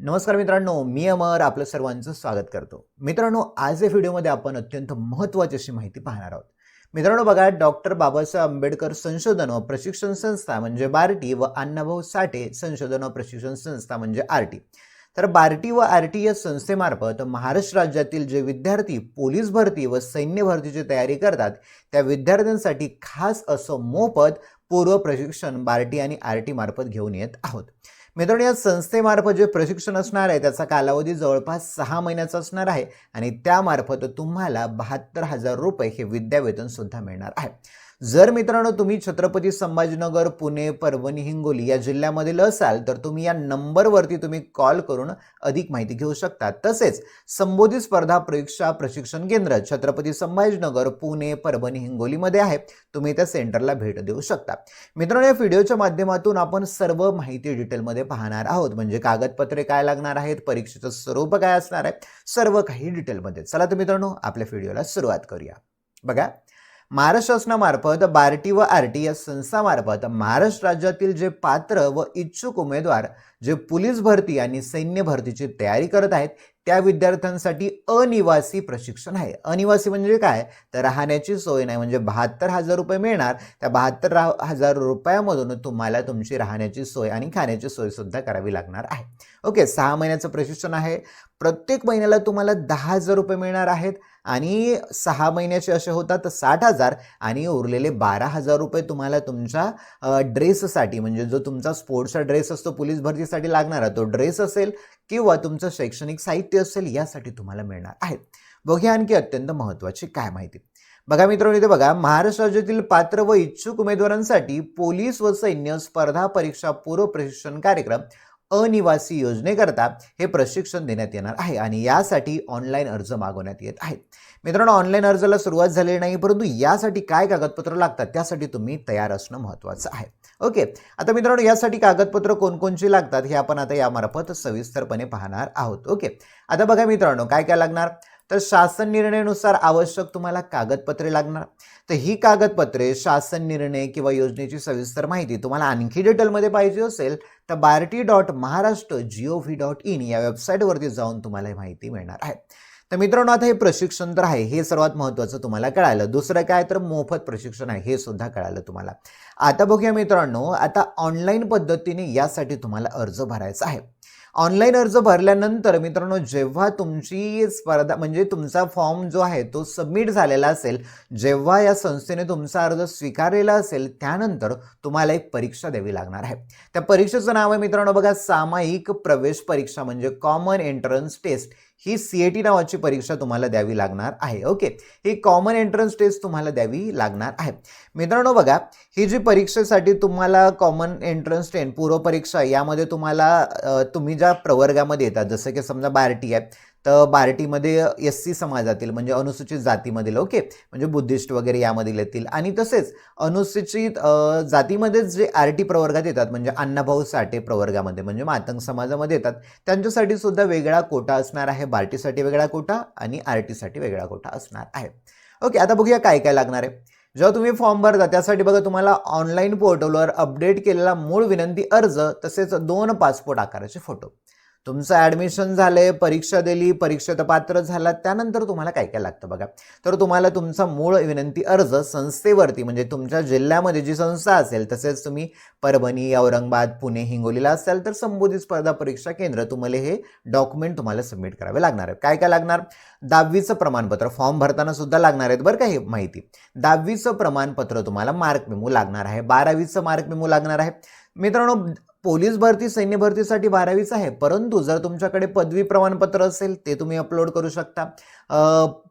नमस्कार मित्रांनो मी अमर आपलं सर्वांचं स्वागत करतो. मित्रांनो आज या व्हिडिओमध्ये आपण अत्यंत महत्त्वाची अशी माहिती पाहणार आहोत. मित्रांनो बघा डॉक्टर बाबासाहेब आंबेडकर संशोधन व प्रशिक्षण संस्था म्हणजे बार्टी व अण्णाभाऊ साठे संशोधन व प्रशिक्षण संस्था म्हणजे आरटी तर बार्टी व आर टी या संस्थेमार्फत महाराष्ट्र राज्यातील जे विद्यार्थी पोलीस भरती व सैन्य भरतीची तयारी करतात त्या विद्यार्थ्यांसाठी खास असं मोफत पूर्व प्रशिक्षण बार्टी आणि आर टी मार्फत घेऊन येत आहोत. मित्रांनो या संस्थेमार्फत जे प्रशिक्षण असणार आहे त्याचा कालावधी जवळपास सहा महिन्याचा असणार आहे आणि त्यामार्फत तुम्हाला बहात्तर हजार रुपये हे विद्यावेतन सुद्धा मिळणार आहे. जर मित्रांनो तुम्ही छत्रपती संभाजीनगर पुणे परभणी हिंगोली या जिल्ह्यामधील असाल तर तुम्ही या नंबरवरती तुम्ही कॉल करून अधिक माहिती घेऊ शकता. तसेच संबोधित स्पर्धा परीक्षा प्रशिक्षण केंद्र छत्रपती संभाजीनगर पुणे परभणी हिंगोलीमध्ये आहे. तुम्ही त्या सेंटरला भेट देऊ शकता. मित्रांनो या व्हिडिओच्या माध्यमातून आपण सर्व माहिती डिटेलमध्ये पाहणार आहोत. म्हणजे कागदपत्रे काय लागणार आहेत परीक्षेचं स्वरूप काय असणार आहे सर्व काही डिटेलमध्ये. चला तर मित्रांनो आपल्या व्हिडिओला सुरुवात करूया. बघा महाराष्ट्र शासनामार्फत बार्टी व आर टी या संस्थामार्फत महाराष्ट्र राज्यातील जे पात्र व इच्छुक उमेदवार जे पोलीस भरती आणि सैन्य भरतीची तयारी करत आहेत त्या विद्यार्थ्यांसाठी अनिवासी प्रशिक्षण आहे. अनिवासी म्हणजे काय? तर राहण्याची सोय नाही म्हणजे बहात्तर हजार रुपये मिळणार. त्या बहात्तर हजार रुपयामधून तुम्हाला तुमची राहण्याची सोय आणि खाण्याची सोय सुद्धा करावी लागणार आहे. ओके सहा महिन्याचं प्रशिक्षण आहे. प्रत्येक महिन्याला तुम्हाला दहा हजार रुपये मिळणार आहेत. आणि सहा महिन्याचे असे होतात साठ हजार आणि उरलेले बारा हजार रुपये तुम्हाला तुमच्या ड्रेससाठी म्हणजे जो तुमचा स्पोर्ट्सचा ड्रेस असतो पोलीस भरतीसाठी लागणारा तो ड्रेस असेल किंवा तुमचं शैक्षणिक साहित्य असेल यासाठी तुम्हाला मिळणार आहेत बघूया आणखी अत्यंत महत्त्वाची काय माहिती. बघा मित्रांनो इथे बघा महाराष्ट्र राज्यातील पात्र व इच्छुक उमेदवारांसाठी पोलीस व सैन्य स्पर्धा परीक्षा पूर्व प्रशिक्षण कार्यक्रम अनिवासी योजनेकरता हे प्रशिक्षण देण्यात येणार आहे आणि यासाठी ऑनलाईन अर्ज मागवण्यात येत आहेत. मित्रांनो ऑनलाईन अर्जाला सुरुवात झालेली नाही परंतु यासाठी काय कागदपत्र लागतात त्यासाठी तुम्ही तयार असणं महत्त्वाचं आहे. ओके आता मित्रांनो यासाठी कागदपत्र कोणकोणची लागतात हे आपण आता यामार्फत सविस्तरपणे पाहणार आहोत. ओके आता बघा मित्रांनो काय काय लागणार? तर शासन निर्णयानुसार आवश्यक तुम्हाला कागदपत्रे लागणार. तर ही कागदपत्रे शासन निर्णय किंवा योजनेची सविस्तर माहिती तुम्हाला आणखी डिटेलमध्ये पाहिजे असेल तर BARTI dot Maharashtra gov dot in या वेबसाईटवरती जाऊन तुम्हाला ही माहिती मिळणार आहे. तर मित्रांनो आता हे प्रशिक्षण तर आहे हे सर्वात महत्त्वाचं तुम्हाला कळालं. दुसरं काय तर मोफत प्रशिक्षण आहे हे सुद्धा कळालं तुम्हाला. आता बघूया मित्रांनो आता ऑनलाईन पद्धतीने यासाठी तुम्हाला अर्ज भरायचा आहे. ऑनलाईन अर्ज भरल्यानंतर मित्रांनो जेव्हा तुमची स्पर्धा म्हणजे तुमचा फॉर्म जो आहे तो सबमिट झालेला असेल जेव्हा या संस्थेने तुमचा अर्ज स्वीकारलेला असेल त्यानंतर तुम्हाला एक परीक्षा द्यावी लागणार आहे. त्या परीक्षेचं नाव आहे मित्रांनो बघा सामायिक प्रवेश परीक्षा म्हणजे कॉमन एंट्रन्स टेस्ट. ही सी ए टी नावाची परीक्षा तुम्हाला द्यावी लागणार आहे. ओके ही कॉमन एंट्रन्स टेस्ट तुम्हाला द्यावी लागणार आहे. मित्रांनो बघा ही जी परीक्षेसाठी तुम्हाला कॉमन एंट्रन्स टेन पूर्व परीक्षा यामध्ये तुम्हाला तुम्ही ज्या प्रवर्गामध्ये येतात जसं की समजा बार्टी आहे तर बार्टीमध्ये एस सी समाजातील म्हणजे अनुसूचित जातीमधील ओके? म्हणजे बुद्धिस्ट वगैरे यामधील येतील. आणि तसेच अनुसूचित जातीमध्येच जे आर टी प्रवर्गात येतात म्हणजे अण्णाभाऊ साठे प्रवर्गामध्ये म्हणजे मातंग समाजामध्ये येतात त्यांच्यासाठी सुद्धा वेगळा कोटा असणार आहे. बार्टीसाठी वेगळा कोटा आणि आर टीसाठी वेगळा कोटा असणार आहे. ओके आता बघूया काय काय लागणार आहे. जेव्हा तुम्ही फॉर्म भरता त्यासाठी बघा तुम्हाला ऑनलाईन पोर्टलवर अपडेट केलेला मूळ विनंती अर्ज तसेच दोन पासपोर्ट आकाराचे फोटो. तुमचं ॲडमिशन झालंय परीक्षा दिली परीक्षेत पात्र झाला त्यानंतर तुम्हाला काय काय लागतं बघा. तर तुम्हाला तुमचा मूळ विनंती अर्ज संस्थेवरती म्हणजे तुमच्या जिल्ह्यामध्ये जी संस्था असेल तसेच तुम्ही परभणी औरंगाबाद पुणे हिंगोलीला असाल तर संबोधित स्पर्धा परीक्षा केंद्र तुम्हाला हे डॉक्युमेंट तुम्हाला सबमिट करावे लागणार आहे काय काय लागणार? दहावीचं प्रमाणपत्र फॉर्म भरताना सुद्धा लागणार आहेत बरं का हे माहिती. दहावीचं प्रमाणपत्र तुम्हाला मार्क मेमू लागणार आहे. बारावीचं मार्क मेमू लागणार आहे. मित्रांनो पोलीस भरती सैन्य भरतीसाठी बारावीच आहे. परंतु जर तुमच्याकडे पदवी प्रमाणपत्र असेल ते तुम्ही अपलोड करू शकता.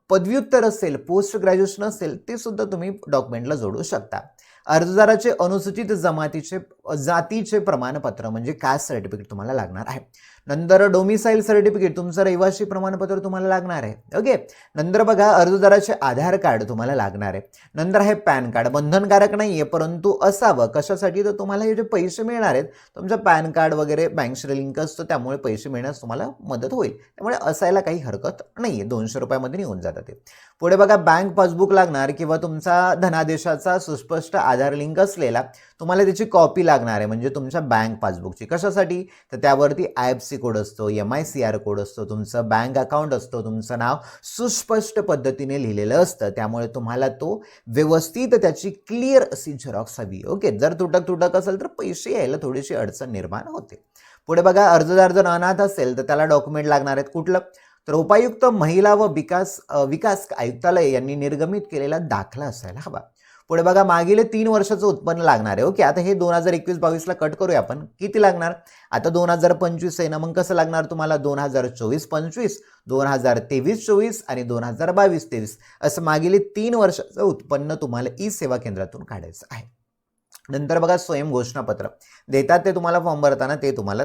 पदव्युत्तर असेल पोस्ट ग्रॅज्युएशन असेल ते सुद्धा तुम्ही डॉक्युमेंटला जोडू शकता. अर्जदाराचे अनुसूचित जमातीचे जातीचे प्रमाणपत्र म्हणजे कास्ट सर्टिफिकेट तुम्हाला लागणार आहे. नंतर डोमिसाईल सर्टिफिकेट तुमचं रहिवासी प्रमाणपत्र तुम्हाला लागणार आहे. ओके नंतर बघा अर्जदाराचे आधार कार्ड तुम्हाला लागणार आहे. नंतर आहे पॅन कार्ड. बंधनकारक नाही आहे परंतु असावं. कशासाठी तर तुम्हाला हे जे पैसे मिळणार आहेत तुमचं पॅन कार्ड वगैरे बँकशी लिंक असतं त्यामुळे पैसे मिळण्यास तुम्हाला मदत होईल. त्यामुळे असायला काही हरकत नाही आहे दोनशे रुपयामध्ये निघून जातात ते. पुढे बघा बँक पासबुक लागणार किंवा तुमचा धनादेशाचा सुस्पष्ट आधार लिंक असलेला तुम्हाला त्याची कॉपी लागणार आहे. म्हणजे तुमच्या बँक पासबुकची कशासाठी? तर त्यावरती आय एफ सी कोड असतो M I C R code असतो तुमचं बँक अकाउंट असतो तुमचं नाव सुस्पष्ट पद्धतीने लिहिलेलं असतं. त्यामुळे तुम्हाला तो व्यवस्थित त्याची क्लिअर अशी झेरॉक्स हवी. ओके जर तुटक तुटक असेल तर पैसे यायला थोडीशी अडचण निर्माण होते. पुढे बघा अर्जदार जर अनाथ असेल तर त्याला डॉक्युमेंट लागणार आहेत कुठलं? तर उपायुक्त महिला व विकास विकास आयुक्तालय यांनी निर्गमित केलेला दाखला असायला हवा. पुढे बघा मागील तीन वर्षाचं उत्पन्न लागणार आहे. ओके आता हे दोन हजार एकवीस बावीसला कट करूया आपण. किती लागणार? आता दोन हजार पंचवीस आहे ना मग कसं लागणार तुम्हाला? दोन हजार चोवीस पंचवीस दोन हजार तेवीस चोवीस आणि दोन हजार बावीस तेवीस. असं मागील तीन वर्षाचं उत्पन्न तुम्हाला ई सेवा केंद्रातून काढायचं आहे. नंतर बघा स्वयं घोषणापत्र. देतात ते तुम्हाला फॉर्म भरताना ते तुम्हाला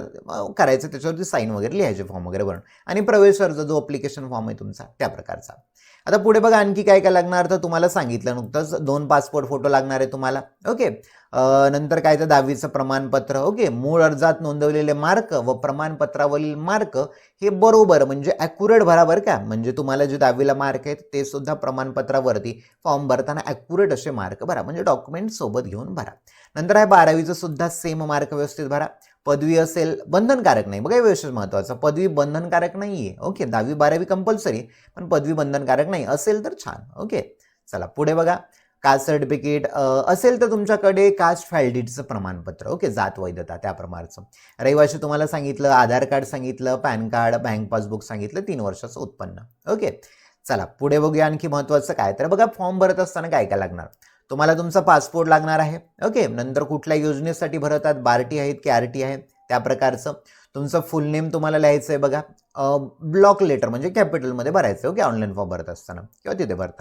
करायचं त्याच्यावरती साईन वगैरे लिहायचे फॉर्म वगैरे भरून. आणि प्रवेश अर्ज जो अप्लिकेशन फॉर्म आहे तुमचा त्या प्रकारचा. आता पुढे बघा आणखी काय काय लागणार? तर तुम्हाला सांगितलं नुकतंच दोन पासपोर्ट फोटो लागणार आहे तुम्हाला. ओके नंतर काय तर दहावीचं प्रमाणपत्र. ओके मूळ अर्जात नोंदवलेले मार्क व प्रमाणपत्रावरील मार्क हे बरोबर म्हणजे ॲक्युरेट भरा बरं का? म्हणजे तुम्हाला जे दहावीला मार्क आहेत ते सुद्धा प्रमाणपत्रावरती फॉर्म भरताना ॲक्युरेट असे मार्क भरा. म्हणजे डॉक्युमेंट सोबत घेऊन भरा. नंतर आहे बारावीचं सुद्धा सेम मार्क व्यवस्थित भरा. पदवी असेल बंधनकारक नाही. बघा हे विशेष महत्त्वाचं पदवी बंधनकारक नाही आहे ओके दहावी बारावी कंपल्सरी पण पदवी बंधनकारक नाही. असेल तर छान. ओके चला पुढे बघा. कास्ट सर्टिफिकेट असेल तर तुमच्याकडे कास्ट फॅलिडिटीचं प्रमाणपत्र ओके जात वैधता त्या प्रमाणचं रहिवाशी तुम्हाला सांगितलं आधार कार्ड सांगितलं पॅन कार्ड बँक पासबुक सांगितलं तीन वर्षाचं उत्पन्न ओके. चला पुढे बघूया आणखी महत्त्वाचं काय तर बघा फॉर्म भरत असताना काय काय लागणार? तुम्हाला तुमचा पासपोर्ट लागणार आहे ओके नंतर कुठल्या योजनेसाठी भरतात बार्टी आहेत की आर टी आहे त्या प्रकारचं. तुमचं फुल नेम तुम्हाला लिहायचं आहे बघा ब्लॉक लेटर म्हणजे कॅपिटलमध्ये भरायचं ओके ऑनलाईन फॉर्म भरत असताना किंवा तिथे भरताना.